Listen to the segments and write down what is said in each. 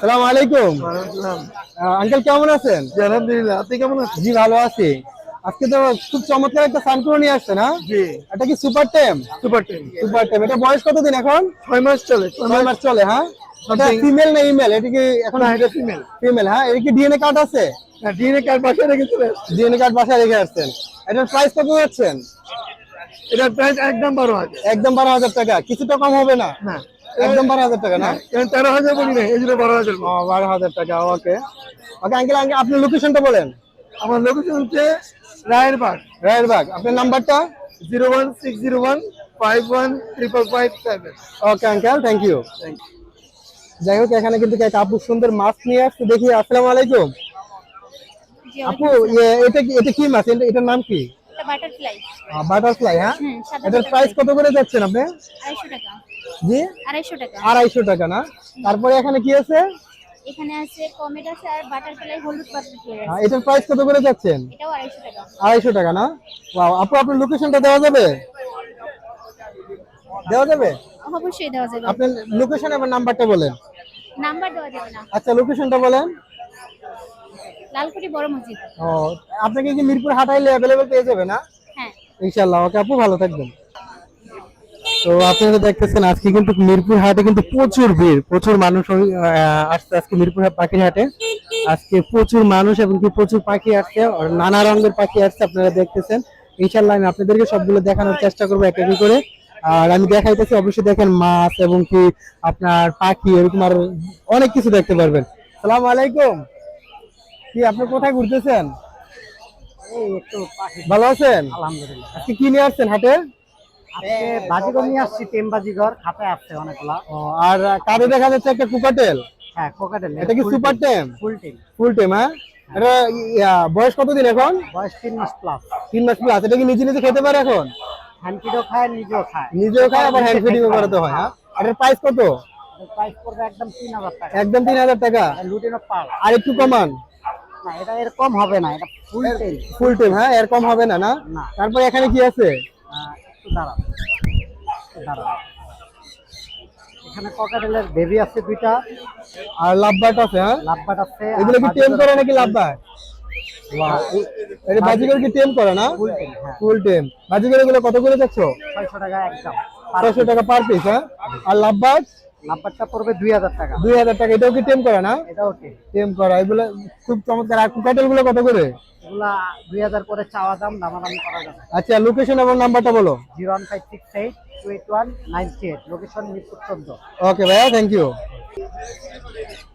সালাম আলাইকুম। আঙ্কেল কেমন আছেন? জি আলহামদুলিল্লাহ। আপনি কেমন আছেন? জি ভালো আছি। আজকে তো খুব চমৎকার একটা নিয়ে আসছে না এটা কি super tame super ten super টেম এটা বয়স কতদিন এখন? ছয় মাস চলে ছয় মাস মাস চলে হ্যাঁ? এটা ফিমেল না ইমেল? এটা কি এখন এটা ফিমেল ফিমেল হ্যাঁ? এটা কি ডিএনএ কার্ড আছে? ডিএনএ কার্ড বাসায় রেখে চলে ডিএনএ কার্ড বাসায় রেখে আসছেন। এটার প্রাইস কত যাচ্ছেন? এটার প্রাইস একদম বারো হাজার। একদম বারো হাজার টাকা। কিছুটা কম হবে না? না। একদম বারো হাজার টাকা না? কারণ তেরো হাজার বলি না এই জন্য বারো হাজার বারো হাজার টাকা ওকে। ওকে আঙ্কেল আঙ্কেল আপনার লোকেশনটা বলেন। আমার লোকেশন হচ্ছে রায়েরবাগ। রায়েরবাগ আপনার নাম্বারটা? Zero one six zero one five one triple five seven. Okay uncle thank you যাই হোক এখানে কিন্তু এক আপু সুন্দর মাছ নিয়ে আসছে। দেখি আসসালামু আলাইকুম। আপু ইয়ে, এটা কি এটা কি মাছ? এটার নাম কি? এটা বাটারফ্লাই বাটারফ্লাই হ্যাঁ? এটার প্রাইস কত করে যাচ্ছেন আপনি? আড়াইশো টাকা। জি? আড়াইশো টাকা। আড়াইশো টাকা না? তারপরে এখানে কি আছে? এখানে আছে কমেট আছে আর বাটারফ্লাই হলুদ বাটারফ্লাই আছে। এটার প্রাইস কত করে যাচ্ছেন? এটাও আড়াইশো টাকা। আড়াইশো টাকা না? ওয়াও আপু আপনার লোকেশনটা দেওয়া যাবে? দেওয়া যাবে? অবশ্যই দেওয়া যাবে। আপনার লোকেশন এবং নাম্বারটা বলেন। নাম্বার দেওয়া যাবে না। আচ্ছা লোকেশনটা বলেন। বড় মসজিদ। ও আপনাকে কি মিরপুর হাটাইলে অ্যাভেলেবেল পেয়ে যাবে না? হ্যাঁ। ইনশাল্লাহ ওকে আপু ভালো থাকবেন। তো আপনারা দেখতেছেন আজকে কিন্তু মিরপুর হাটে কিন্তু প্রচুর ভিড় প্রচুর মানুষ আসছে আজকে মিরপুর পাখির হাটে। আজকে প্রচুর মানুষ এবং কি প্রচুর পাখি আসছে আর নানা রঙের পাখি আসছে আপনারা দেখতেছেন। ইনশাল্লাহ আমি আপনাদেরকে সবগুলো দেখানোর চেষ্টা করব এক এক করে। আর আমি দেখাইতেছি অবশ্যই দেখেন মাছ এবং কি আপনার পাখি এরকম আর অনেক কিছু দেখতে পারবেন। সালাম আলাইকুম। কি আপনি কোথায় ঘুরতেছেন? ভালো আছেন? আলহামদুলিল্লাহ। আজকে কি নিয়ে আসছেন হাটে? আজকে বাজিগর নিয়ে আসছি টেম বাজিগর খাতায় আসছে অনেকগুলা। আর কারে দেখা যাচ্ছে একটা কুকাটেল? হ্যাঁ কোকাটেল এটা কি সুপার টেম ফুল টিম ফুল টেম হ্যাঁ? এটা বয়স কতদিন এখন? বয়স তিন মাস প্লাস তিন মাস প্লাস এটা কি নিজে নিজে খেতে পারে এখন? হ্যান্ড ফিডও খায় নিজেও খায়। নিজেও খায় আবার হ্যান্ড ফিডিংও করাতে হয় হ্যাঁ? এটার প্রাইস কত? প্রাইস পড়বে একদম তিন হাজার টাকা। একদম তিন হাজার টাকা? লুটিনো পার আর একটু কমান? না এটা হবে না এটা ফুল টেম ফুল টেম হ্যাঁ? এরকম হবে না? না। তারপরে এখানে কি আছে? একটু দাঁড়াও একটু এখানে ককাটেলের বেবি আছে দুইটা। আর লাভবাট আছে হ্যাঁ? লাভবাট আছে এগুলো কি টেম করে নাকি লাভবাট এটা বাজিগর কি টেম করে না? ফুল টেম হ্যাঁ। টেম বাজিগর এগুলো কত করে যাচ্ছ ছয়শো টাকা একদম। ছয়শো টাকা পার পিস হ্যাঁ? আর লাভবাট লাভবাটটা পড়বে দুই হাজার টাকা। দুই হাজার টাকা এটাও কি টেম করে না? এটাও টেম টেম করা এগুলো খুব চমৎকার। আর কুকাটেলগুলো কত করে? এগুলা দুই হাজার করে চাওয়া দাম দামাদামি করা যাবে। আচ্ছা লোকেশন এবং নাম্বারটা বলো। Zero one five six eight two eight one nine three eight location Mirpur চোদ্দ। ওকে ভাইয়া থ্যাংক ইউ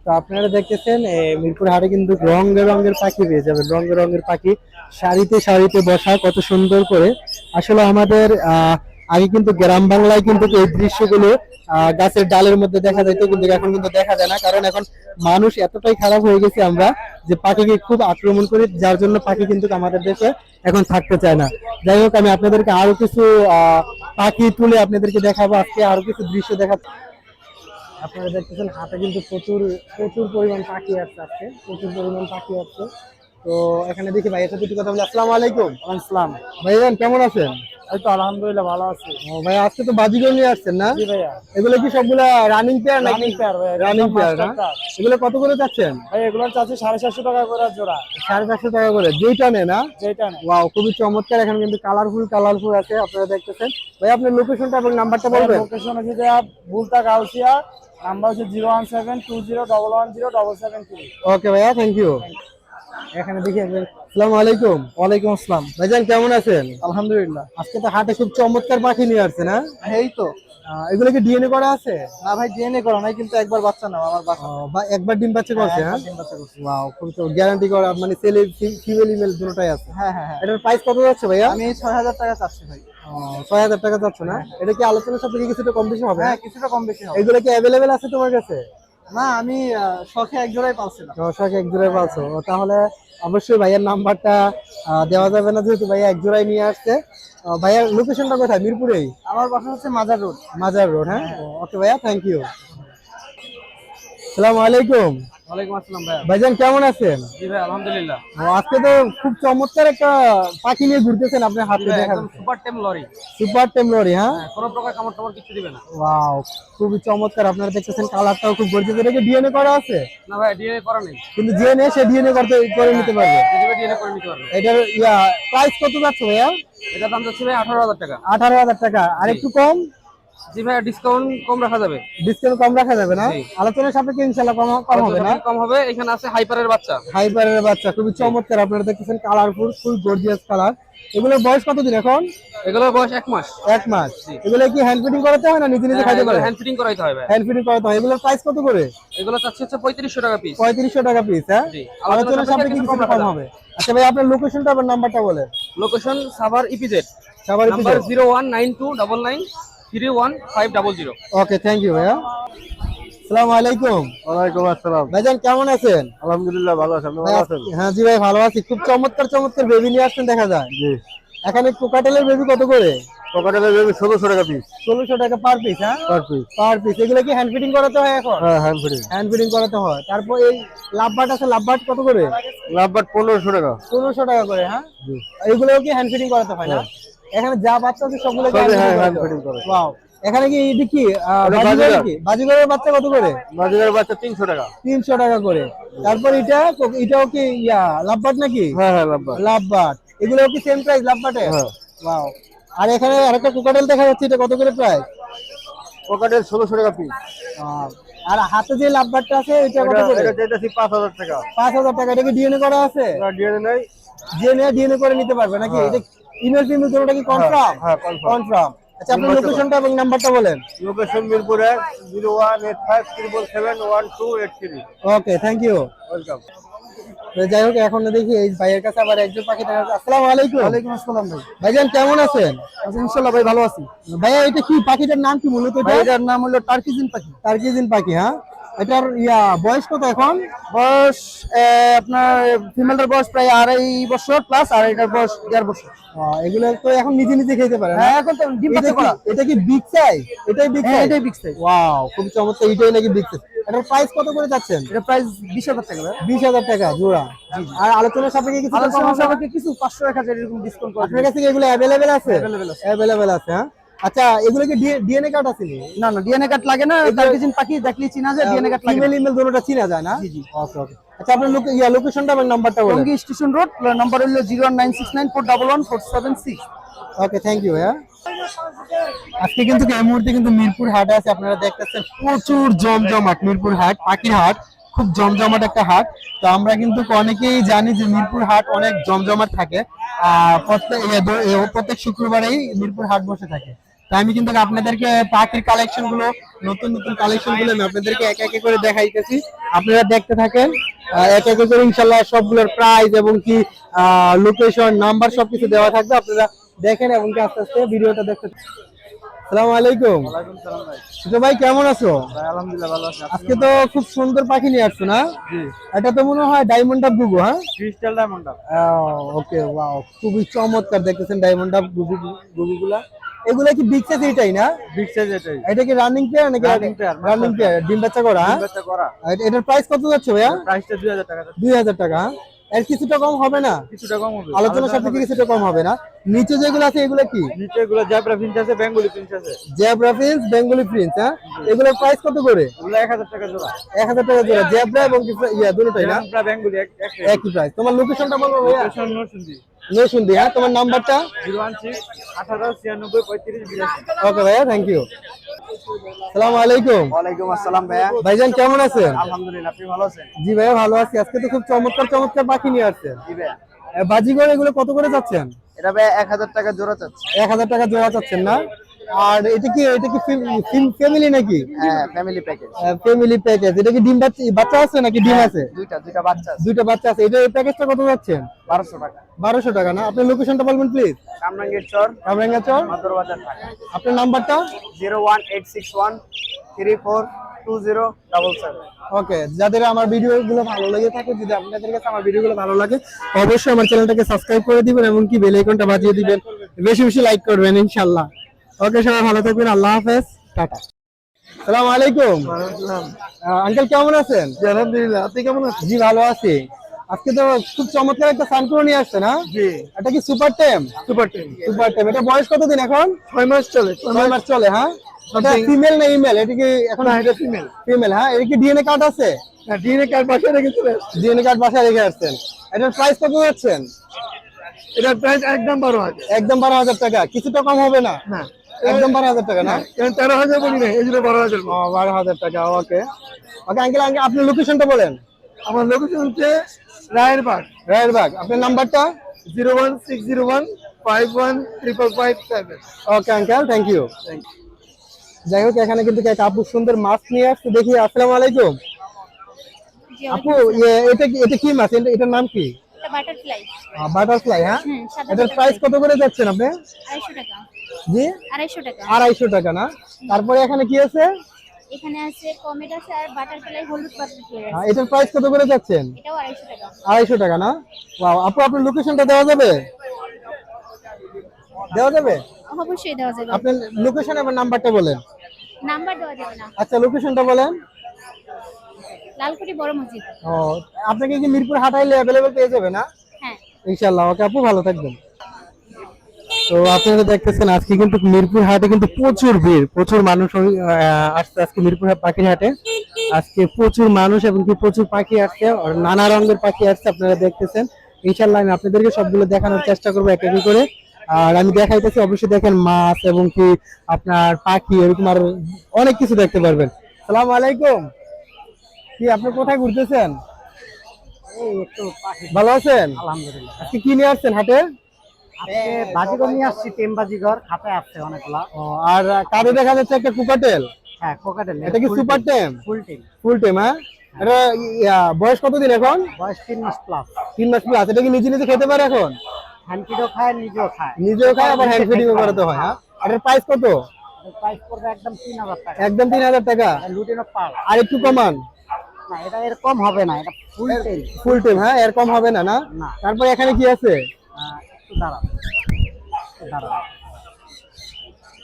তো আপনারা দেখতেছেন মিরপুর হাটে কিন্তু রঙের রঙের পাখি পেয়ে যাবেন। রঙের রঙের পাখি সারিতে সারিতে বসা কত সুন্দর করে। আসলে আমাদের আহ, আগে কিন্তু গ্রাম বাংলায় কিন্তু এই দৃশ্যগুলো গাছের ডালের মধ্যে দেখা যেত কিন্তু এখন কিন্তু দেখা যায় না। কারণ এখন মানুষ এতটাই খারাপ হয়ে গেছে আমরা যে পাখিকে খুব আক্রমণ করি যার জন্য পাখি কিন্তু আমাদের দেশে এখন থাকতে চায় না। যাই হোক আমি আপনাদেরকে আরও কিছু পাখি তুলে আপনাদেরকে দেখাবো আজকে আরও কিছু দৃশ্য দেখাবো। আপনারা দেখতেছেন হাতে কিন্তু প্রচুর প্রচুর পরিমাণ পাখি আসছে আজকে প্রচুর পরিমাণ পাখি আসছে তো এখানে দেখি ভাইয়ের সাথে একটু কথা বলি। আসসালামু আলাইকুম। আসসালাম। ভাইজান কেমন আছেন? এই তো আলহামদুলিল্লাহ ভালো আছি। ও ভাই আজকে তো নিয়ে আসছেন না? জি ভাইয়া। এগুলো কি সবগুলা রানিং পেয়ার নাকি? রানিং পেয়ার না? এগুলো কত করে যাচ্ছেন ভাই এগুলো চাচ্ছি টাকা করে জোড়া। সাড়ে চারশো টাকা করে। না যেটা ওয়াও খুবই চমৎকার। এখানে কিন্তু কালারফুল কালারফুল আছে আপনারা দেখতেছেন। ভাই আপনার লোকেশনটা এবং নাম্বারটা বলবেন? লোকেশন যে গাউসিয়া নাম্বার হচ্ছে zero one seven two zero double one zero double seven three okay ভাইয়া থ্যাংক ইউ এখানে দেখি একজন আসসালামু আলাইকুম। ওয়ালাইকুম আসসালাম। ভাইজান কেমন আছেন? আলহামদুলিল্লাহ। আজকে তো হাটে খুব চমৎকার পাখি নিয়ে আসছে না এই তো। এগুলো কি ডিএনএ করা আছে? না ভাই ডিএনএ করা নাই কিন্তু একবার বাচ্চা নাও আমার বাচ্চা। বা একবার ডিম বাচ্চা করছে হ্যাঁ ডিম বাচ্চা করছে। ওয়াও খুব গ্যারান্টি করা মানে ছেলে ফিমেল ইমেল দুটোটাই আছে। হ্যাঁ হ্যাঁ হ্যাঁ। এটার প্রাইস কত যাচ্ছে ভাইয়া? আমি ছয় হাজার টাকা চাচ্ছি ভাই। ছয় হাজার টাকা যাচ্ছে না? এটা কি আলোচনার সাথে কিছুটা কম বেশি হবে? হ্যাঁ কিছুটা কম বেশি হবে। এগুলো কি অ্যাভেলেবেল আছে তোমার কাছে? না আমি শখে এক জোড়াই পালছিলাম শখে এক জোড়াই পাচ্ছ ও, তাহলে অবশ্যই ভাইয়ার নাম্বারটা দেওয়া যাবে না যেহেতু ভাইয়া এক জোড়াই নিয়ে আসছে। ভাইয়ার লোকেশনটা কোথায়? মিরপুরেই? আমার বাসা হচ্ছে মাজার রোড। মাজার রোড হ্যাঁ? ওকে ভাইয়া থ্যাংক ইউ সালাম আলাইকুম। আসসালাম ভাইয়া ভাইজান কেমন আছেন? আলহামদুলিল্লাহ। আজকে তো খুব চমৎকার একটা পাখি নিয়ে ঘুরতেছেন আপনার হাতে দেখা সুপার টেম লরি। সুপার হ্যাঁ? কোনো প্রকার কামড় টামড় কিছু দিবে না। ওয়াও খুবই চমৎকার আপনারা দেখতেছেন কালারটাও খুব গর্জিত। এটাকে ডিএনএ করা আছে? না ভাই ডিএনএ করা নেই। কিন্তু সে ডিএনএ করতে করে নিতে পারবে। যদি ডিএনএ করে নিতে পারবে। এটার ইয়া প্রাইস কত যাচ্ছে ভাইয়া? এটা দাম যাচ্ছে ভাই টাকা। আঠারো হাজার টাকা। আর একটু কম? ডিসকাউন্ট কম রাখা যাবে। ডিসকাউন্ট কম রাখা যাবে না? আলোচনার কম কম হবে না। কম হবে এখানে আছে বাচ্চা। বাচ্চা চমৎকার কালারফুল ফুল গর্জিয়াস কালার এগুলোর বয়স কতদিন এখন? এগুলোর বয়স এক মাস। এক মাস। এগুলো কি হ্যান্ড ফিটিং করাতে হয় না নিজে নিজে হ্যান্ড ফিটিং করাতে হয়। প্রাইস কত করে? এগুলো টাকা পিস 3500 টাকা পিস হ্যাঁ? আলোচনার কম হবে। আচ্ছা ভাই আপনার লোকেশনটা নাম্বারটা বলেন। Location Savar EPZ Savar three one five double zero okay thank you ভাইয়া। আসসালামু আলাইকুম ওয়ালাইকুম আসসালাম। ভাইজান কেমন আছেন? আলহামদুলিল্লাহ ভালো আছেন? ভাই, হ্যাঁ জি ভাই ভালো আছি। খুব চমৎকার চমৎকার বেবি নিয়ে আসছেন দেখা যায়। জি। এখানে কোকাটেলের বেবি কত করে? বেবি টাকা পিস ষোলোশো টাকা পার পিস হ্যাঁ? পার পিস পার পিস এগুলো কি হ্যান্ড ফিটিং করাতে হয় এখন? হ্যাঁ হ্যান্ড ফিটিং হ্যান্ড ফিটিং করাতে হয়। তারপর এই লাভবাট আছে লাভবাট কত করে? লাভবাট পনেরোশো টাকা। পনেরোশো টাকা করে হ্যাঁ? এগুলো কি হ্যান্ড ফিটিং করাতে হয় না? এখানে যা বাচ্চা আছে সবগুলো হ্যাঁ। ওয়াও এখানে কি এটা কি? বাজিগরের বাচ্চা কত করে? বাজারের বাচ্চা তিনশো টাকা। তিনশো টাকা করে। তারপর এটা এটাও কি ইয়া লাভবাট নাকি? হ্যাঁ হ্যাঁ লাভবাট। লাভবাট। এগুলো কি সেম প্রাইস লাভবাটে হ্যাঁ। ওয়াও আর এখানে আরেকটা কোকাটেল দেখা যাচ্ছে এটা কত করে প্রাইস পকেটের ষোলোশো টাকা পিস আর হাতে যে লাভবাটটা আছে এটা কত করে? এটা চাইতেছি পাঁচ হাজার টাকা। পাঁচ হাজার টাকা। এটা কি ডিএনএ করা আছে? ডিএনএ নেই। ডিএনএ ডিএনএ করে নিতে পারবে নাকি? এটা ইমেল ফিমেল দুটোটা কি কনফার্ম হ্যাঁ কনফার্ম কনফার্ম আচ্ছা আপনার লোকেশনটা এবং নাম্বারটা বলেন। লোকেশন মিরপুরে zero one eight five triple seven one two eight three okay thank you welcome যাই হোক এখন দেখি এই ভাইয়ের কাছে আবার একজন পাখি দেখা যাচ্ছে। আসসালামু আলাইকুম। ওয়ালাইকুম আসসালাম ভাই। ভাইজান কেমন আছেন? আচ্ছা ইনশাল্লাহ ভাই ভালো আছি। ভাইয়া এটা কি পাখিটার নাম কি মূলত এটা? এটার নাম হলো টার্কিজিন পাখি। টার্কিজিন পাখি হ্যাঁ? এটার ইয়া বয়স কত এখন? বয়স আপনার ফিমেলটার বয়স প্রায় আড়াই বছর প্লাস আর এটার বয়স দেড় বছর। এগুলো তো এখন নিজে নিজে খেতে পারে হ্যাঁ এখন তো ডিম বাচ্চা করা। এটা কি বিগ সাইজ এটাই বিগ হ্যাঁ সাইজ এটাই বিগ সাইজ ওয়াও খুব চমৎকার এটাই নাকি বিগ সাইজ এটার প্রাইস কত করে যাচ্ছেন এটা প্রাইস বিশ হাজার টাকা। ভাই বিশ হাজার টাকা জোড়া। আর আলোচনার সাপেক্ষে কিছু আলোচনা সাপেক্ষে কিছু পাঁচশো এক হাজার এরকম ডিসকাউন্ট করে আপনার কাছে এগুলো অ্যাভেলেবেল আছে? Available আছে। অ্যাভেলেবেল আছে হ্যাঁ? আচ্ছা এগুলো কি ডিএনএ কার্ড আছে না? না ডিএনএ কার্ড লাগে না টার্কিজিন পাখি দেখলি চিনা যায় ডিএনএ কার্ড লাগে ফিমেল ইমেল দুটোটা চিনা যায় না? জি, জি। ওকে ওকে আচ্ছা আপনার লোক ইয়া লোকেশনটা এবং নাম্বারটা বলেন। টঙ্গী স্টেশন রোড নাম্বার হলো zero one nine six nine four double one four seven six. Okay thank you হ্যাঁ আজকে কিন্তু এই মুহূর্তে কিন্তু মিরপুর হাট আছে আপনারা দেখতেছেন প্রচুর জমজমাট মিরপুর হাট পাখির হাট খুব জমজমাট একটা হাট। তো আমরা কিন্তু অনেকেই জানি যে মিরপুর হাট অনেক জমজমাট থাকে। আহ প্রত্যেক প্রত্যেক শুক্রবারেই মিরপুর হাট বসে থাকে। তো আমি কিন্তু আপনাদেরকে পাখির কালেকশনগুলো, নতুন নতুন কালেকশনগুলো আমি আপনাদেরকে এক একে করে দেখাইতেছি। আপনারা দেখতে থাকেন এক একে করে ইনশাল্লাহ সবগুলোর প্রাইস এবং কি লোকেশন নাম্বার সবকিছু দেওয়া থাকবে। আপনারা দেখেন এবং কি আস্তে আস্তে ভিডিওটা দেখতে আসসালামু আলাইকুম। ছোট ভাই কেমন আছো? আলহামদুলিল্লাহ ভালো আছে। আজকে তো খুব সুন্দর পাখি নিয়ে আসছো না? এটা তো মনে হয় ডায়মন্ড অফ গুগু হ্যাঁ? ক্রিস্টাল ডায়মন্ড ওকে ওয়াও খুবই চমৎকার দেখতেছেন ডায়মন্ড অফ গুগু গুগুগুলা এগুলা কি বিগ সাইজ এটাই না? বিগ সাইজ এটাই। এটা কি রানিং পেয়ার নাকি pair, রানিং পেয়ার ডিম বাচ্চা করা হ্যাঁ? বাচ্চা করা। এটার প্রাইস কত যাচ্ছে ভাইয়া? প্রাইসটা দুই হাজার টাকা? এর কিছুটা কম হবে না? কিছুটা কম হবে। আলোচনা সাথে কিছুটা কম হবে না। নিচে যেগুলো আছে এগুলো কি? নিচে এগুলো জ্যাবরা প্রিন্ট আছে বেঙ্গলি প্রিন্ট আছে। জ্যাবরা প্রিন্স বেঙ্গলি প্রিন্স হ্যাঁ? এগুলো প্রাইস কত করে? এগুলো এক হাজার টাকা জোড়া। এক হাজার টাকা জোড়া। জেব্রা এবং ইয়া দুটোই না? বেঙ্গলি এক এক একই প্রাইস তোমার লোকেশনটা বলব ভাইয়া। লোকেশন নরসিংদী। নরসিংদী হ্যাঁ তোমার নাম্বারটা? জিরো ওয়ান সিক্স আঠারো ছিয়ানব্বই পঁয়ত্রিশ ওকে ভাইয়া থ্যাংক ইউ সালাম আলাইকুম। ওয়ালাইকুম আসসালাম ভাইয়া। ভাইজান কেমন আছেন? আলহামদুলিল্লাহ আপনি ভালো আছেন? জি ভাইয়া ভালো আছি। আজকে তো খুব চমৎকার চমৎকার পাখি নিয়ে আসছেন। জি ভাইয়া। বাজিগর এগুলো কত করে যাচ্ছেন? এটা ভাইয়া এক হাজার টাকা জোড়া চাচ্ছে। এক হাজার টাকা জোড়া চাচ্ছেন না? আর এটা কি এটা কি ফ্যামিলি নাকি? হ্যাঁ ফ্যামিলি প্যাকেজ। Family package. এটা কি ডিম বাচ্চা আছে নাকি ডিম আছে? দুইটা দুইটা বাচ্চা আছে। দুইটা বাচ্চা আছে। এটা প্যাকেজটা কত যাচ্ছেন বারোশো টাকা। বারোশো টাকা না? আপনার লোকেশনটা বলবেন প্লিজ কামরাঙ্গীর চর কামরাঙ্গা চর? মাদুর বাজার ঢাকা। আপনার নাম্বারটা? ওকে যাদের আমার ভিডিও গুলো ভালো লেগে থাকে যদি আপনাদের কাছে আমার ভিডিও গুলো ভালো লাগে অবশ্যই আমার চ্যানেলটাকে সাবস্ক্রাইব করে দিবেন এবং কি বেল আইকনটা বাজিয়ে দিবেন। বেশি বেশি লাইক করবেন ইনশাআল্লাহ ওকে সবাই ভালো থাকবেন আল্লাহ হাফেজ। টাটা। সালাম আলাইকুম। আঙ্কেল কেমন আছেন? আলহামদুলিল্লাহ। আপনি কেমন আছেন? জি ভালো আছি। আজকে তো খুব চমৎকার একটা সানকুনো নিয়ে আসছে না এটা কি super tame super ten super টেম এটা বয়স কতদিন এখন? ছয় মাস চলে ছয় মাস চলে হ্যাঁ? এটা ফিমেল না ইমেল এটা কি এখন এটা ফিমেল ফিমেল হ্যাঁ? এটা কি ডিএনএ কার্ড আছে? ডিএনএ কার্ড বাসায় রেখে চলে ডিএনএ কার্ড বাসায় রেখে আসছেন। এটার প্রাইস কত যাচ্ছেন? এটার প্রাইস একদম বারো হাজার। একদম বারো হাজার টাকা। কিছুটা কম হবে না? না। একদম বারো হাজার টাকা না? তেরো হাজার বলি না এই জন্য বারো হাজার ও বারো হাজার টাকা ওকে। ওকে আঙ্কেল আঙ্কেল আপনার লোকেশনটা বলেন। আমার লোকেশন হচ্ছে রায়েরবাগ। রায়েরবাগ আপনার নাম্বারটা? Zero one six zero one five one triple five seven. Okay uncle thank you যাই হোক এখানে কিন্তু একটা আপু সুন্দর মাছ নিয়ে আসছে। দেখি আসসালামু আলাইকুম। আপু ইয়ে, এটা কি এটা কি মাছ? এটার নাম কি? এটা বাটারফ্লাই বাটারফ্লাই হ্যাঁ? এটার প্রাইস কত করে যাচ্ছেন আপনি? আড়াইশো টাকা। জি? আড়াইশো টাকা। আড়াইশো টাকা না? তারপরে এখানে কি আছে? এখানে আছে কমেট আছে আর বাটারফ্লাই হলুদ বাটারফ্লাই আছে। এটার প্রাইস কত করে যাচ্ছেন? এটাও আড়াইশো টাকা। আড়াইশো টাকা না? Wow, আপু আপনার লোকেশনটা দেওয়া যাবে? দেওয়া যাবে? অবশ্যই দেওয়া যাবে। আপনার লোকেশন এবং নাম্বারটা বলেন। নাম্বার দেওয়া যাবে না। আচ্ছা লোকেশনটা বলেন। লালকুটি বড় মসজিদ। ও আপনাকে কি মিরপুর হাটাইলে অ্যাভেলেবেল পেয়ে যাবে না? হ্যাঁ। ইনশাল্লাহ ওকে আপু ভালো থাকবেন। তো আপনারা দেখতেছেন আজকে কিন্তু মিরপুর হাটে কিন্তু প্রচুর ভিড় প্রচুর মানুষ আসছে আজকে মিরপুর হাট পাখির হাটে। আজকে প্রচুর মানুষ এবং কি প্রচুর পাখি আসছে নানা রঙের পাখি আসছে আপনারা দেখতেছেন। ইনশাল্লাহ আমি আপনাদেরকে সবগুলো দেখানোর চেষ্টা করব এক এক করে। আর আমি দেখাইতেছি অবশ্যই দেখেন মাছ এবং কি আপনার পাখি এরকম আর অনেক কিছু দেখতে পারবেন। সালাম আলাইকুম। কি আপনি কোথায় ঘুরতেছেন? ভালো আছেন? আলহামদুলিল্লাহ। আজকে কি নিয়ে আসছেন হাটে? আজকে বাজিগর নিয়ে আসছি টেম বাজিগর খাতায় আসছে অনেকগুলা। আর কারে দেখা যাচ্ছে একটা কুকাটেল? হ্যাঁ কোকাটেল এটা কি সুপার টেম ফুল টিম ফুল টেম হ্যাঁ? এটা বয়স কতদিন এখন? বয়স তিন মাস প্লাস তিন মাস প্লাস এটা কি নিজে নিজে খেতে পারে এখন? খায় নিজেও খায়। নিজেও খায় আবার হ্যান্ড করাতে হয় হ্যাঁ? এটার প্রাইস কত? প্রাইস পড়বে একদম তিন হাজার টাকা। একদম তিন হাজার টাকা? লুটিনো পাল আর একটু কমান? না এটা এরকম হবে না এটা ফুল টেম ফুল টেম হ্যাঁ এর কম হবে না না। তারপরে এখানে কি আছে? একটু দাঁড়াও একটু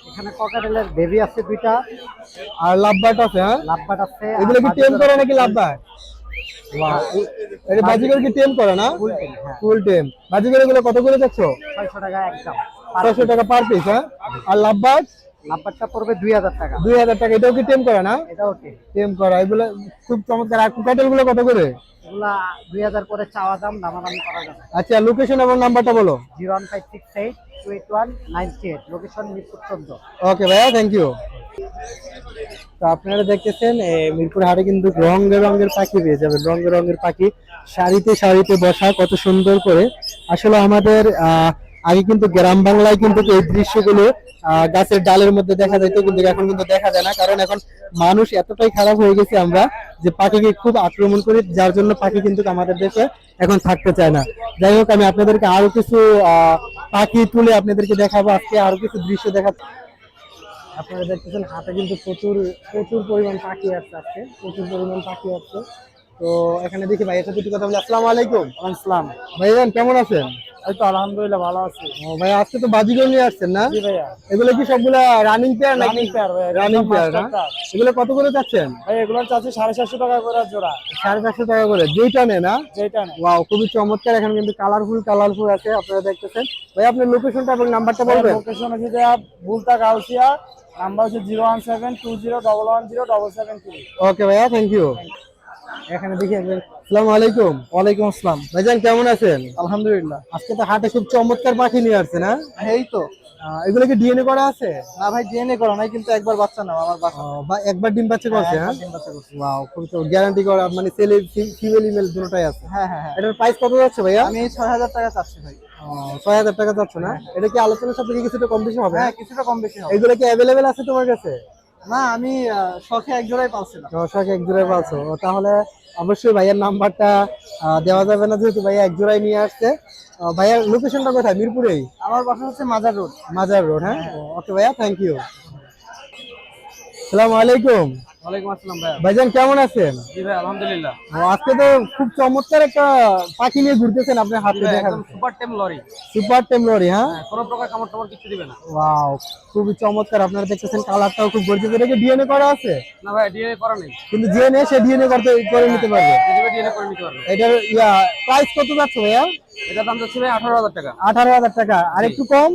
এখানে ককাটেলের বেবি আছে দুইটা। আর লাভবাট আছে হ্যাঁ? লাভবাট আছে এগুলো কি টেম করে নাকি লাভবাট এটা বাজিগর কি টেম করে না? ফুল টেম হ্যাঁ। টেম বাজিগর এগুলো কত করে যাচ্ছ ছয়শো টাকা একদম ছশো টাকা পার পিস হ্যাঁ? আর লাভবাট লাভবাটটা পড়বে দুই হাজার টাকা। দুই হাজার টাকা এটাও কি টেম করে না? এটাও টেম টেম করা এগুলো খুব চমৎকার। আর কুকাটেলগুলো কত করে? এগুলা দুই হাজার করে চাওয়া দাম দামাদামি করা যাবে। আচ্ছা লোকেশন এবং নাম্বারটা বলো। Zero one five six eight two eight one nine three eight location Mirpur চোদ্দ। ওকে ভাইয়া থ্যাংক ইউ তো আপনারা দেখতেছেন মিরপুর হাটে কিন্তু রং রঙের পাখি পেয়ে যাবেন। রং রঙের পাখি সারিতে সারিতে বসা কত সুন্দর করে। আসলে আমাদের আহ, আগে কিন্তু গ্রাম বাংলায় কিন্তু এই দৃশ্যগুলো গাছের ডালের মধ্যে দেখা যেত কিন্তু এখন কিন্তু দেখা যায় না কারণ এখন মানুষ এতটাই খারাপ হয়ে গেছে আমরা যে পাখিকে খুব আক্রমণ করি যার জন্য পাখি কিন্তু আমাদের দেশে এখন থাকতে চায় না। যাই হোক আমি আপনাদেরকে আরও কিছু পাখি তুলে আপনাদেরকে দেখাবো আজকে আরও কিছু দৃশ্য দেখা আপনারা দেখতেছেন হাতে কিন্তু প্রচুর প্রচুর পরিমাণ পাখি আসছে আজকে প্রচুর পরিমাণ পাখি আসছে তো এখানে দেখি ভাইয়ের সাথে একটু কথা বলি। আসসালামু আলাইকুম। ইসলাম ভাইজান কেমন আছেন? এই তো আলহামদুলিল্লাহ ভালো আছি। ও ভাই আজকে তো বাজিগর নিয়ে আসছেন না? জি ভাইয়া। এগুলো কি সবগুলা রানিং পেয়ার নাকি? রানিং পেয়ার না? এগুলো কত করে যাচ্ছেন ভাই এগুলো চাচ্ছি টাকা করে জোড়া। সাড়ে চারশো টাকা করে। না? যেটা ওয়াও খুবই চমৎকার। এখন কিন্তু কালারফুল কালারফুল আছে আপনারা দেখতেছেন। ভাই আপনার লোকেশনটা এবং নাম্বারটা বলবেন? লোকেশন হচ্ছে যে ভুলতা গাউসিয়া নাম্বার হচ্ছে zero one seven two zero double one zero double seven three okay ভাইয়া থ্যাংক ইউ এখানে দেখি আসসালামু আলাইকুম। ওয়ালাইকুম আসসালাম। ভাইজান কেমন আছেন? আলহামদুলিল্লাহ। আজকে তো হাটে খুব চমৎকার পাখি নিয়ে আসছে না এই তো। এগুলো কি ডিএনএ করা আছে? না ভাই ডিএনএ করা নাই কিন্তু একবার বাচ্চা নাও আমার বাচ্চা। বা একবার ডিম বাচ্চা করছে হ্যাঁ ডিম বাচ্চা করছে। ওয়াও খুব গ্যারান্টি করা মানে ছেলে ফিমেল ইমেল দুটোটাই আছে। হ্যাঁ হ্যাঁ হ্যাঁ। এটার প্রাইস কত যাচ্ছে ভাইয়া? আমি ছয় হাজার টাকা চাচ্ছি ভাই। ছয় হাজার টাকা যাচ্ছে না? এটা কি আলোচনার সাথে কিছুটা কম বেশি হবে? হ্যাঁ কিছুটা কম বেশি হবে। এগুলো কি অ্যাভেলেবেল আছে তোমার কাছে? না আমি শখে এক জোড়াই পালছিলাম। শখে এক জোড়াই পাচ্ছ ও, তাহলে অবশ্যই ভাইয়ার নাম্বারটা দেওয়া যাবে না যেহেতু ভাইয়া এক জোড়াই নিয়ে আসছে। ভাইয়ার লোকেশনটা কোথায়? মিরপুরেই? আমার বাসা হচ্ছে মাজার রোড। মাজার রোড হ্যাঁ? ওকে ভাইয়া থ্যাংক ইউ সালাম আলাইকুম। ভাইজান কেমন আছেন? আলহামদুলিল্লাহ। আজকে তো খুব চমৎকার একটা পাখি নিয়ে ঘুরতেছেন আপনার হাতে দেখা সুপার টেম লরি। সুপার টেমলরি হ্যাঁ? কোনো প্রকার কামড় টামড় কিছু দিবে না। ওয়াও খুবই চমৎকার আপনারা দেখতেছেন কালারটাও খুব ডিএনএ করা আছে? না ভাই ডিএনএ করা নেই। কিন্তু নেই সে ডিএনএ করতে করে নিতে পারবে। ডিএনএ করে নিতে পারবে। এটার ইয়া প্রাইস কত যাচ্ছে ভাইয়া? এটা দাম যাচ্ছে ভাই টাকা। আঠারো হাজার টাকা। আর একটু কম?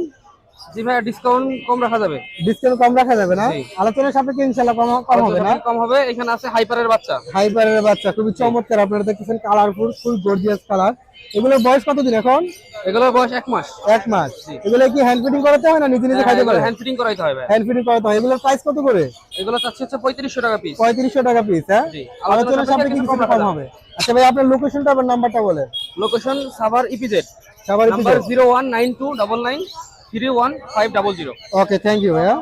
জি ভাই ডিসকাউন্ট কম রাখা যাবে। ডিসকাউন্ট কম রাখা যাবে না? আলোচনার সাথে ইনশাআল্লাহ কম কম হবে না। কম হবে এখানে আছে হাইপারের বাচ্চা। হাইপারের বাচ্চা খুবই চমৎকার আপনারা দেখতেছেন কালারফুল ফুল গর্জিয়াস কালার এগুলোর বয়স কতদিন এখন? এগুলোর বয়স এক মাস। এক মাস। এগুলো কি হ্যান্ড ফিটিং করাতে হয় না নিজে নিজে হ্যাঁ, খাইতে পারে? হ্যান্ড ফিটিং করাইতে হবে হ্যান্ড ফিটিং করাতে হয়। এগুলোর প্রাইস কত করে? এগুলো চাচ্ছে হচ্ছে 3500 টাকা পিস 3500 টাকা পিস হ্যাঁ? আলোচনার সাথে কিছু কম হবে। আচ্ছা ভাই আপনার লোকেশনটা আবার নাম্বারটা বলেন। Location Savar EPZ Savar EPZ 0192999 three one five double zero. Okay thank you ভাইয়া।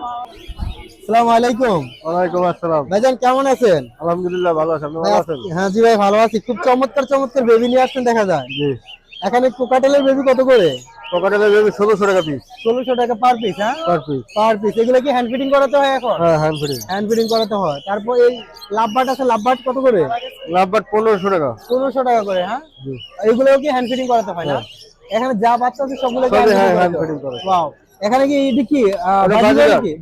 আসসালামু আলাইকুম ওয়ালাইকুম আসসালাম। ভাইজান কেমন আছেন? আলহামদুলিল্লাহ ভালো আছেন? ভাই, হ্যাঁ জি ভাই ভালো আছি। খুব চমৎকার চমৎকার বেবি নিয়ে আসছেন দেখা যায়। জি। এখানে কোকাটেলের বেবি কত করে? পকেটের বেবি ষোলোশো টাকা পিস ষোলোশো টাকা পার পিস হ্যাঁ? পার পিস পার পিস এগুলো কি হ্যান্ড ফিটিং করাতে হয় এখন? হ্যাঁ হ্যান্ড ফিটিং হ্যান্ড ফিটিং করাতে হয়। তারপর এই লাভবাট আছে লাভবাট কত করে? লাভবাট পনেরোশো টাকা। পনেরোশো টাকা করে হ্যাঁ? এইগুলো কি হ্যান্ড ফিটিং করাতে হয় না? এখানে যা বাচ্চা আছে সবগুলো হ্যাঁ, করা। ওয়াও এখানে কি এটা কি?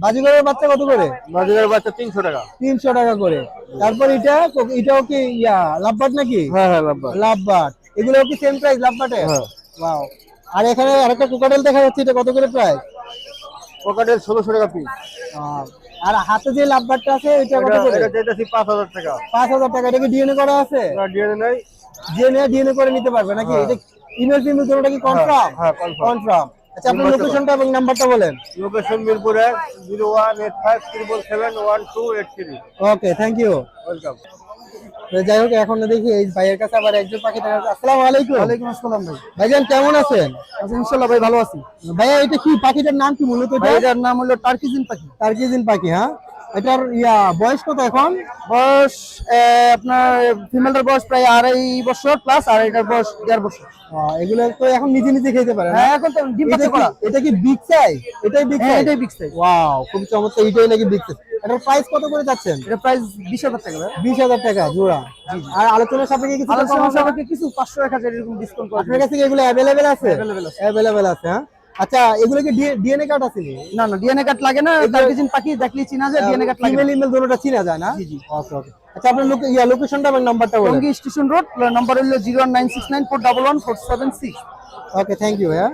বাজিগরের বাচ্চা কত করে? বাজারের বাচ্চা তিনশো টাকা। তিনশো টাকা করে। তারপর এটা এটাও কি ইয়া লাভবাট নাকি? হ্যাঁ হ্যাঁ লাভবাট। লাভবাট। এগুলো কি সেম প্রাইস লাভবাটে? হ্যাঁ। ওয়াও আর এখানে আরেকটা কোকাটেল দেখা যাচ্ছে এটা কত করে প্রাইস পকেটের ষোলোশো টাকা পিস আর হাতে যে লাভবাটটা আছে এটা কত করে? এটা চাইতেছি পাঁচ হাজার টাকা। পাঁচ হাজার টাকা। এটা কি ডিএনএ করা আছে? ডিএনএ নাই। ডিএনএ ডিএনএ করে নিতে পারবে নাকি? এটা ইমেল ফিমেল দুটোটা কি কনফার্ম হ্যাঁ কনফার্ম কনফার্ম আচ্ছা আপনার লোকেশনটা এবং নাম্বারটা বলেন। Location Mirpur zero one eight five triple seven one two eight three okay thank you welcome যাই হোক এখন দেখি এই ভাইয়ের কাছে আবার একজন পাখি দেখা যাচ্ছে। আসসালামু আলাইকুম। ওয়ালাইকুম আসসালাম ভাই। ভাইজান কেমন আছেন? আচ্ছা ইনশাল্লাহ ভাই ভালো আছি। ভাইয়া এটা কি পাখিটার নাম কি মূলত এটা? এটার নাম হলো টার্কিজিন পাখি। টার্কিজিন পাখি হ্যাঁ? এটার ইয়া বয়স কত এখন? বয়স আপনার ফিমেলটার বয়স প্রায় আড়াই বছর প্লাস আর এটার বয়স দেড় বছর। এগুলো তো এখন নিজে নিজে খেতে পারে হ্যাঁ এখন তো ডিম বাচ্চা করা। এটা কি বিগ সাইজ এটাই বিগ হ্যাঁ সাইজ এটাই বিগ সাইজ ওয়াও খুব চমৎকার। এটাই নাকি বিগ সাইজ এটার প্রাইস কত করে যাচ্ছেন? এটা প্রাইস বিশ হাজার টাকা। ভাই বিশ হাজার টাকা জোড়া। আর আলোচনার সাপেক্ষে কিছু আলোচনা সাপেক্ষে কিছু পাঁচশো এক হাজার এরকম ডিসকাউন্ট করে আপনার কাছে কি এগুলো অ্যাভেলেবেল আছে। অ্যাভেলেবেল আছে হ্যাঁ? আচ্ছা এগুলো কি ডিএনএ কার্ড আছে না? না ডিএনএ কার্ড লাগে না টার্কিজিন পাখি দেখলে চিনা যায় ডিএনএ কার্ড লাগে ইমেল ইমেল দুটোটা চিনা যায় না? জি, জি। ওকে ওকে আচ্ছা আপনার লোক ইয়া লোকেশনটা এবং নাম্বারটা বলেন। টঙ্গী স্টেশন রোড নাম্বার হলো zero one nine six nine four double one four seven six okay thank you হ্যাঁ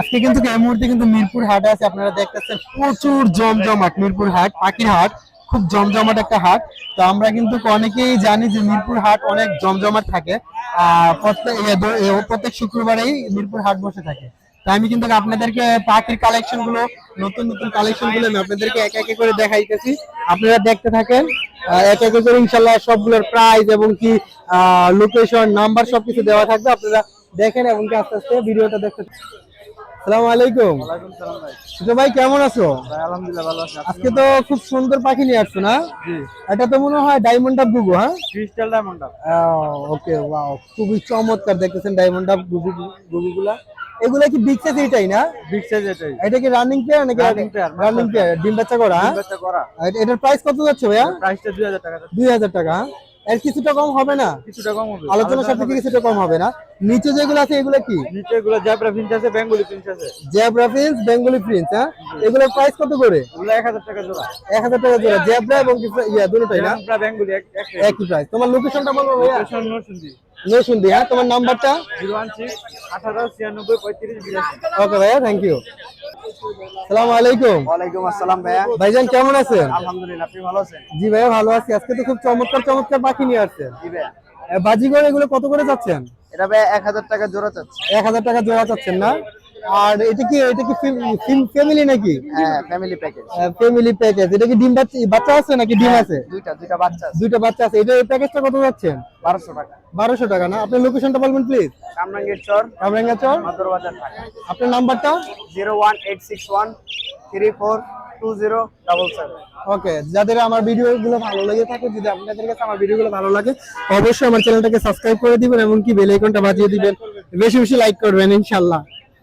আজকে কিন্তু এই মুহূর্তে কিন্তু মিরপুর হাট আছে আপনারা দেখতেছেন প্রচুর জমজমাট মিরপুর হাট পাখির হাট খুব জমজমাট একটা হাট। তো আমরা কিন্তু অনেকেই জানি যে মিরপুর হাট অনেক জমজমাট থাকে আহ প্রত্যেক প্রত্যেক শুক্রবারেই মিরপুর হাট বসে থাকে। আমি কিন্তু আপনাদেরকে পাখির কালেকশনগুলো, নতুন নতুন কালেকশনগুলো আপনাদেরকে এক একে করে দেখাইতেছি। আপনারা দেখতে থাকেন এক একে করে ইনশাল্লাহ সবগুলোর প্রাইস এবং কি লোকেশন নাম্বার সবকিছু দেওয়া থাকবে। আপনারা দেখেন এবং কি আস্তে আস্তে ভিডিওটা দেখতে সালাম আলাইকুম। তো ভাই। কেমন আছো? ভাই আলহামদুলিল্লাহ ভালো আছে। আজকে তো খুব সুন্দর পাখি নিয়ে আসছো না? এটা তো মনে হয় ডায়মন্ড অফ গুগু হ্যাঁ? ক্রিস্টাল ডায়মন্ড ওকে ওয়াও খুবই চমৎকার দেখতেছেন ডায়মন্ড অফ গুগু গুগুগুলা। এগুলা কি বিগ সাইজ এটাই না? বিগ সাইজ এটাই। এটা কি রানিং নাকি রানিং পেয়ার ডিম বাচ্চা করা হ্যাঁ? বাচ্চা করা। এটার প্রাইস কত যাচ্ছে ভাইয়া? প্রাইসটা দুই হাজার টাকা দুই হাজার টাকা হ্যাঁ? এর কিছুটা কম হবে না। কিছুটা কম হবে। আলোচনা সাথে কিছুটা কম হবে না। নিচে যেগুলো আছে এগুলো কি? নিচে গুলো জ্যাবরা ফিঞ্চ আছে বেঙ্গলি ফিঞ্চ আছে। জ্যাবরা প্রিন্স বেঙ্গলি প্রিন্স হ্যাঁ? এগুলো প্রাইস কত করে? ওগুলো এক হাজার টাকা জোড়া। এক হাজার টাকা জোড়া। জেব্রা এবং ইয়া দুটোই না? বেঙ্গলি এক এক একই প্রাইস তোমার লোকেশনটা বলব ভাইয়া। লোকেশন নরসিংদী। নরসিংদী হ্যাঁ তোমার নাম্বারটা? জিরো ওয়ান সিক্স আঠারো ছিয়ানব্বই পঁয়ত্রিশ ওকে ভাইয়া থ্যাংক ইউ সালাম আলাইকুম। ওয়ালাইকুম আসসালাম ভাইয়া। ভাইজান কেমন আছেন? আলহামদুলিল্লাহ আপনি ভালো আছেন? জি ভাইয়া ভালো আছি। আজকে তো খুব চমৎকার চমৎকার পাখি নিয়ে আসছেন জি ভাইয়া। বাজিগর এগুলো কত করে যাচ্ছেন? এটা ভাইয়া এক হাজার টাকা জোড়া চাচ্ছে। এক হাজার টাকা জোড়া চাচ্ছেন না? আর এটা কি এটা কি ফ্যামিলি নাকি? হ্যাঁ ফ্যামিলি প্যাকেজ ফ্যামিলি প্যাকেজ এটা কি ডিম বাচ্চা আছে নাকি ডিম আছে? দুইটা দুইটা বাচ্চা আছে। দুইটা বাচ্চা আছে। এটা প্যাকেজটা কত যাচ্ছেন বারোশো টাকা। বারোশো টাকা না? আপনার লোকেশনটা বলবেন প্লিজ কামরাঙ্গীর চর কামরাঙ্গা চর? মাদুর ঢাকা। আপনার নাম্বারটা? ওকে যাদের আমার ভিডিও গুলো ভালো লেগে থাকে যদি আপনাদের কাছে আমার ভিডিও গুলো ভালো লাগে অবশ্যই আমার চ্যানেলটাকে সাবস্ক্রাইব করে দিবেন এমনকি বেল আইকনটা বাজিয়ে দিবেন। বেশি বেশি লাইক করবেন ইনশাল্লাহ।